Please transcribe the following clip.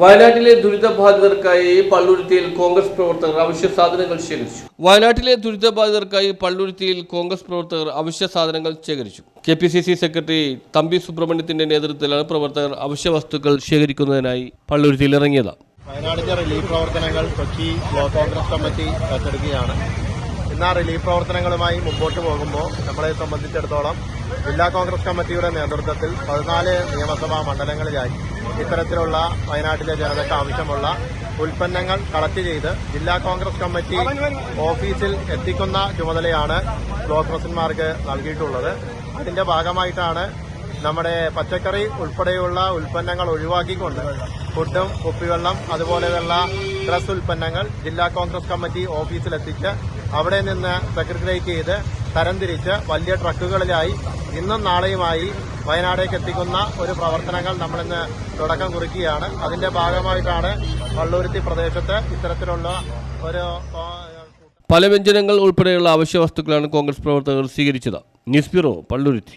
വയനാട്ടിലെ ദുരിതബാധിതർക്കായി പള്ളുരുത്തിയിൽ കോൺഗ്രസ് പ്രവർത്തകർ അവശ്യ സാധനങ്ങൾ ശേഖരിച്ചു. വയനാട്ടിലെ ദുരിതബാധിതർക്കായി പള്ളുരുത്തിയിൽ കോൺഗ്രസ് പ്രവർത്തകർ അവശ്യ സാധനങ്ങൾ ശേഖരിച്ചു. K P C C secretary Thampi സുബ്രഹ്മണ്യത്തിന്റെ നേതൃത്വത്തിലാണ് പ്രവർത്തകർ അവശ്യ വസ്തുക്കൾ ശേഖരിക്കുന്നതിനായി പള്ളുരുത്തിയിൽ ഇറങ്ങിയത്. വയനാടിന്റെ റിലീഫ് പ്രവർത്തനങ്ങൾ കൊച്ചി ബ്ലോക്ക് കോൺഗ്രസ് കമ്മിറ്റി ഏറ്റെടുക്കുകയാണ്. ഇന്ന് റിലീഫ് പ്രവർത്തനങ്ങളുമായി മുമ്പോട്ട് പോകുമ്പോൾ നമ്മളെ സംബന്ധിച്ചിടത്തോളം ജില്ലാ കോൺഗ്രസ് കമ്മിറ്റിയുടെ നേതൃത്വത്തിൽ പതിനാല് നിയമസഭാ മണ്ഡലങ്ങളിലായി ഇത്തരത്തിലുള്ള വയനാട്ടിലെ ജനതയ്ക്ക് ആവശ്യമുള്ള ഉൽപ്പന്നങ്ങൾ കളക്ട് ചെയ്ത് ജില്ലാ കോൺഗ്രസ് കമ്മിറ്റി ഓഫീസിൽ എത്തിക്കുന്ന ചുമതലയാണ് ബ്ലോക്ക് പ്രസിഡന്റ്മാർക്ക് നൽകിയിട്ടുള്ളത്. അതിന്റെ ഭാഗമായിട്ടാണ് നമ്മുടെ പച്ചക്കറി ഉൾപ്പെടെയുള്ള ഉൽപ്പന്നങ്ങൾ ഒഴിവാക്കിക്കൊണ്ട് ഫുഡും കുപ്പിവെള്ളം അതുപോലെയുള്ള ഡ്രസ് ഉൽപ്പന്നങ്ങൾ ജില്ലാ കോൺഗ്രസ് കമ്മിറ്റി ഓഫീസിലെത്തിച്ച് അവിടെ നിന്ന് സെക്രട്ടറിയേറ്റ് ചെയ്ത് തരംതിരിച്ച് വലിയ ട്രക്കുകളിലായി ഇന്നും നാളെയുമായി വയനാടേക്ക് എത്തിക്കുന്ന ഒരു പ്രവർത്തനങ്ങൾ നമ്മളിന്ന് തുടക്കം കുറിക്കുകയാണ്. അതിന്റെ ഭാഗമായിട്ടാണ് വള്ളൂരുത്തി പ്രദേശത്ത് ഇത്തരത്തിലുള്ള ഒരു പല വ്യഞ്ജനങ്ങൾ ഉൾപ്പെടെയുള്ള അവശ്യ വസ്തുക്കളാണ് കോൺഗ്രസ് പ്രവർത്തകർ സ്വീകരിച്ചത്. News bureau Palluruthy